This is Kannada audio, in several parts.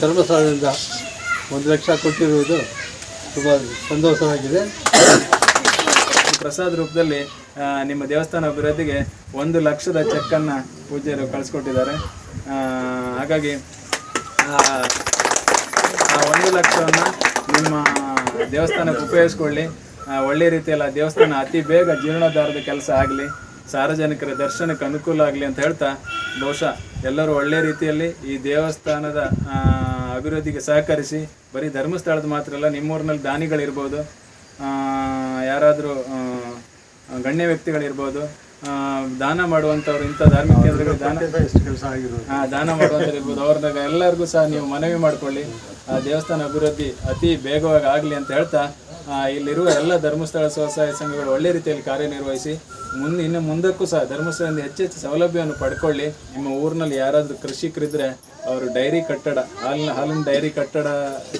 ಧರ್ಮಸ್ಥಳದಿಂದ ಒಂದು ಲಕ್ಷ ಕೊಟ್ಟಿರುವುದು ತುಂಬ ಸಂತೋಷವಾಗಿದೆ. ಪ್ರಸಾದ ರೂಪದಲ್ಲಿ ನಿಮ್ಮ ದೇವಸ್ಥಾನ ಅಭಿವೃದ್ಧಿಗೆ ಒಂದು ಲಕ್ಷದ ಚೆಕ್ಕನ್ನು ಪೂಜ್ಯರು ಕಳಿಸ್ಕೊಟ್ಟಿದ್ದಾರೆ. ಹಾಗಾಗಿ ಆ, ಒಂದು ಲಕ್ಷವನ್ನು ನಿಮ್ಮ ದೇವಸ್ಥಾನಕ್ಕೆ ಉಪಯೋಗಿಸ್ಕೊಳ್ಳಿ. ಒಳ್ಳೆ ರೀತಿಯಲ್ಲಿ ದೇವಸ್ಥಾನ ಅತಿ ಬೇಗ ಜೀರ್ಣೋದ್ಧಾರದ ಕೆಲಸ ಆಗಲಿ. ಸಾರ್ವಜನಿಕರ ದರ್ಶನಕ್ಕೆ ಅನುಕೂಲ ಆಗಲಿ ಅಂತ ಹೇಳ್ತಾ ಬಹುಶಃ ಎಲ್ಲರೂ ಒಳ್ಳೆಯ ರೀತಿಯಲ್ಲಿ ಈ ದೇವಸ್ಥಾನದ ಅಭಿವೃದ್ಧಿಗೆ ಸಹಕರಿಸಿ ಬರೀ ಧರ್ಮಸ್ಥಳದ ಮಾತ್ರ ಅಲ್ಲ ನಿಮ್ಮೂರಿನಲ್ಲಿ ದಾನಿಗಳಿರ್ಬೋದು ಯಾರಾದರೂ ಗಣ್ಯ ವ್ಯಕ್ತಿಗಳಿರ್ಬೋದು ದಾನ ಮಾಡುವಂಥವ್ರು ಇಂಥ ಧಾರ್ಮಿಕ ಕೇಂದ್ರಗಳು ದಾನ ಆ, ದಾನ ಮಾಡುವಂಥವ್ರು ಇರ್ಬೋದು ಅವ್ರದಾಗ ಎಲ್ಲರಿಗೂ ಸಹ ನೀವು ಮನವಿ ಮಾಡ್ಕೊಳ್ಳಿ ಆ ದೇವಸ್ಥಾನ ಅಭಿವೃದ್ಧಿ ಅತಿ ಬೇಗವಾಗಿ ಆಗಲಿ ಅಂತ ಹೇಳ್ತಾ ಇಲ್ಲಿರುವ ಎಲ್ಲ ಧರ್ಮಸ್ಥಳ ಸ್ವಸಹಾಯ ಸಂಘಗಳು ಒಳ್ಳೆ ರೀತಿಯಲ್ಲಿ ಕಾರ್ಯನಿರ್ವಹಿಸಿ, ಮುಂದೆ ಇನ್ನು ಮುಂದಕ್ಕೂ ಸಹ ಧರ್ಮಸ್ಥಳದಿಂದ ಹೆಚ್ಚೆಚ್ಚು ಸೌಲಭ್ಯವನ್ನು ಪಡ್ಕೊಳ್ಳಿ. ನಿಮ್ಮ ಊರಿನಲ್ಲಿ ಯಾರಾದರೂ ಕೃಷಿಕರಿದ್ರೆ ಅವರು ಡೈರಿ ಕಟ್ಟಡ, ಹಾಲಿನ ಹಾಲಿನ ಡೈರಿ ಕಟ್ಟಡ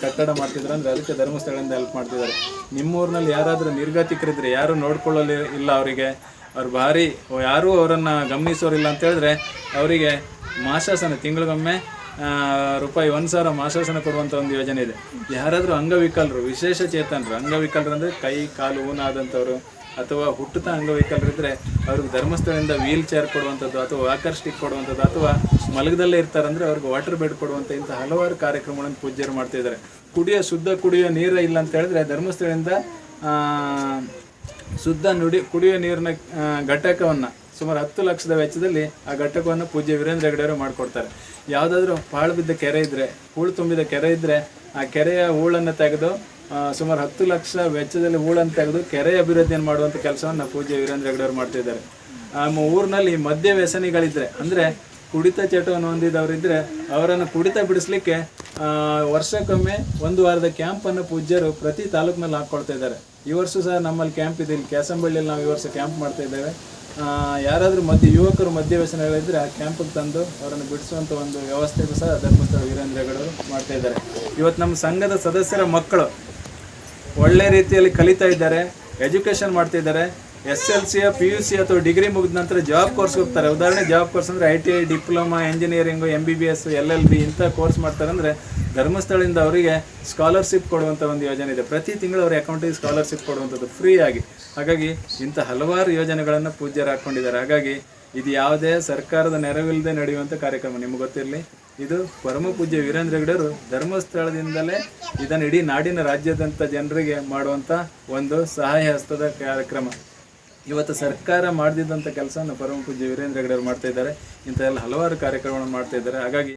ಕಟ್ಟಡ ಮಾಡ್ತಿದ್ರು ಅಂದ್ರೆ ಅದಕ್ಕೆ ಧರ್ಮಸ್ಥಳದಿಂದ ಹೆಲ್ಪ್ ಮಾಡ್ತಿದ್ದಾರೆ. ನಿಮ್ಮ ಊರಿನಲ್ಲಿ ಯಾರಾದರೂ ನಿರ್ಗತಿಕರಿದ್ರೆ ಯಾರು ನೋಡ್ಕೊಳ್ಳಲಿ ಇಲ್ಲ ಅವರಿಗೆ. ಅವ್ರು ಭಾರಿ, ಯಾರೂ ಅವರನ್ನು ಗಮನಿಸೋರಿಲ್ಲ ಅಂತ ಹೇಳಿದ್ರೆ ಅವರಿಗೆ ಮಾಸಾಸನ ತಿಂಗಳಿಗೊಮ್ಮೆ ರೂಪಾಯಿ ಒಂದು ಸಾವಿರ ಮಾಸಾಸನ ಕೊಡುವಂಥ ಒಂದು ಯೋಜನೆ ಇದೆ. ಯಾರಾದರೂ ಅಂಗವಿಕಲರು, ವಿಶೇಷ ಚೇತನರು, ಅಂಗವಿಕಲರು ಅಂದರೆ ಕೈ, ಕಾಲು ಊನಾದಂಥವ್ರು ಅಥವಾ ಹುಟ್ಟುತ್ತಾ ಅಂಗವಿಕಲರಿದ್ದರೆ ಅವ್ರಿಗೆ ಧರ್ಮಸ್ಥಳದಿಂದ ವೀಲ್ ಚೇರ್ ಕೊಡುವಂಥದ್ದು ಅಥವಾ ವಾಕರ್ ಸ್ಟಿಕ್ ಕೊಡುವಂಥದ್ದು ಅಥವಾ ಮಲಗದಲ್ಲೇ ಇರ್ತಾರಂದರೆ ಅವ್ರಿಗೆ ವಾಟರ್ ಬೆಡ್ ಕೊಡುವಂಥ ಇಂಥ ಹಲವಾರು ಕಾರ್ಯಕ್ರಮಗಳನ್ನು ಪೂಜ್ಯರು ಮಾಡ್ತಿದ್ದಾರೆ ಕುಡಿಯೋ ಶುದ್ಧ ಕುಡಿಯೋ ನೀರು ಇಲ್ಲ ಅಂತ ಹೇಳಿದ್ರೆ ಧರ್ಮಸ್ಥಳದಿಂದ ಶುದ್ಧ ನುಡಿ ಕುಡಿಯೋ ನೀರಿನ ಘಟಕವನ್ನು ಸುಮಾರು ಹತ್ತು ಲಕ್ಷದ ವೆಚ್ಚದಲ್ಲಿ ಆ ಘಟಕವನ್ನು ಪೂಜ್ಯ ವೀರೇಂದ್ರ ಹೆಗಡೆಯವರು ಮಾಡಿಕೊಡ್ತಾರೆ. ಯಾವುದಾದ್ರೂ ಪಾಳು ಬಿದ್ದ ಕೆರೆ ಇದ್ದರೆ ಹೂಳು ತುಂಬಿದ ಕೆರೆ ಇದ್ದರೆ ಆ ಕೆರೆಯ ಹೂಳನ್ನು ತೆಗೆದು ಸುಮಾರು ಹತ್ತು ಲಕ್ಷ ವೆಚ್ಚದಲ್ಲಿ ಹೂಳನ್ನು ತೆಗೆದು ಕೆರೆ ಅಭಿವೃದ್ಧಿಯನ್ನು ಮಾಡುವಂಥ ಕೆಲಸವನ್ನು ಪೂಜ್ಯ ವೀರೇಂದ್ರ ಹೆಗಡೆಯವರು ಮಾಡ್ತಿದ್ದಾರೆ. ನಮ್ಮ ಊರಿನಲ್ಲಿ ಮದ್ಯ ವ್ಯಸನಿಗಳಿದ್ರೆ, ಅಂದರೆ ಕುಡಿತ ಚಟವನ್ನು ಹೊಂದಿದವರಿದ್ದರೆ ಅವರನ್ನು ಕುಡಿತ ಬಿಡಿಸ್ಲಿಕ್ಕೆ ವರ್ಷಕ್ಕೊಮ್ಮೆ ಒಂದು ವಾರದ ಕ್ಯಾಂಪನ್ನು ಪೂಜ್ಯರು ಪ್ರತಿ ತಾಲೂಕಿನಲ್ಲಿ ಹಾಕ್ಕೊಳ್ತಾ ಇದ್ದಾರೆ. ಈ ವರ್ಷ ಸಹ ನಮ್ಮಲ್ಲಿ ಕ್ಯಾಂಪ್ ಇದೆ. ಇಲ್ಲಿ ಕ್ಯಾಸಂಬಳ್ಳಿಯಲ್ಲಿ ನಾವು ಈ ವರ್ಷ ಕ್ಯಾಂಪ್ ಮಾಡ್ತಾ ಇದ್ದೇವೆ. ಯಾರಾದರೂ ಮಧ್ಯ ಯುವಕರು ಮಧ್ಯ ವ್ಯಸನಗಳಿದ್ದರೆ ಆ ಕ್ಯಾಂಪಿಗೆ ತಂದು ಅವರನ್ನು ಬಿಡಿಸುವಂಥ ಒಂದು ವ್ಯವಸ್ಥೆಗೂ ಸಹ ಧರ್ಮಸ್ಥಳ ವೀರೇಂದ್ರ ಹೆಗಡೆಯವರು ಮಾಡ್ತಾ ಇದ್ದಾರೆ. ಇವತ್ತು ನಮ್ಮ ಸಂಘದ ಸದಸ್ಯರ ಮಕ್ಕಳು ಒಳ್ಳೆ ರೀತಿಯಲ್ಲಿ ಕಲಿತಾ ಇದ್ದಾರೆ ಎಜುಕೇಶನ್ ಮಾಡ್ತಾ ಇದ್ದಾರೆ. S L C P U C ಅಥವಾ ಡಿಗ್ರಿ ಮುಗಿದ ನಂತರ ಜಾಬ್ ಕೋರ್ಸ್ ಹೋಗ್ತಾರೆ. ಉದಾಹರಣೆ ಜಾಬ್ ಕೋರ್ಸ್ ಅಂದರೆ I T I diploma engineering M B B S L L B ಇಂಥ ಕೋರ್ಸ್ ಮಾಡ್ತಾರೆ ಅಂದರೆ ಧರ್ಮಸ್ಥಳದಿಂದ ಅವರಿಗೆ ಸ್ಕಾಲರ್ಶಿಪ್ ಕೊಡುವಂಥ ಒಂದು ಯೋಜನೆ ಇದೆ. ಪ್ರತಿ ತಿಂಗಳು ಅವರ ಅಕೌಂಟಿಗೆ ಸ್ಕಾಲರ್ಶಿಪ್ ಕೊಡುವಂಥದ್ದು ಫ್ರೀಯಾಗಿ ಹಾಗಾಗಿ ಇಂಥ ಹಲವಾರು ಯೋಜನೆಗಳನ್ನು ಪೂಜ್ಯರು ಹಾಕ್ಕೊಂಡಿದ್ದಾರೆ ಹಾಗಾಗಿ ಇದು ಯಾವುದೇ ಸರ್ಕಾರದ ನೆರವಿಲ್ಲದೆ ನಡೆಯುವಂಥ ಕಾರ್ಯಕ್ರಮ, ನಿಮ್ಗೆ ಗೊತ್ತಿರಲಿ. ಇದು ಪರಮ ಪೂಜ್ಯ ವೀರೇಂದ್ರ ಹೆಗಡೆಯವರು ಧರ್ಮಸ್ಥಳದಿಂದಲೇ ಇದನ್ನು ಇಡೀ ನಾಡಿನ ರಾಜ್ಯದಂಥ ಜನರಿಗೆ ಮಾಡುವಂಥ ಒಂದು ಸಹಾಯ ಹಸ್ತದ ಕಾರ್ಯಕ್ರಮ. ಇವತ್ತು ಸರ್ಕಾರ ಮಾಡದಿದ್ದಂಥ ಕೆಲಸವನ್ನು ಪರಮ ಪೂಜ್ಯ ವೀರೇಂದ್ರ ಹೆಗಡೆಯವರು ಮಾಡ್ತಾ ಇದ್ದಾರೆ. ಇಂಥ ಎಲ್ಲ ಹಲವಾರು ಕಾರ್ಯಕ್ರಮಗಳನ್ನು ಮಾಡ್ತಾ ಇದ್ದಾರೆ. ಹಾಗಾಗಿ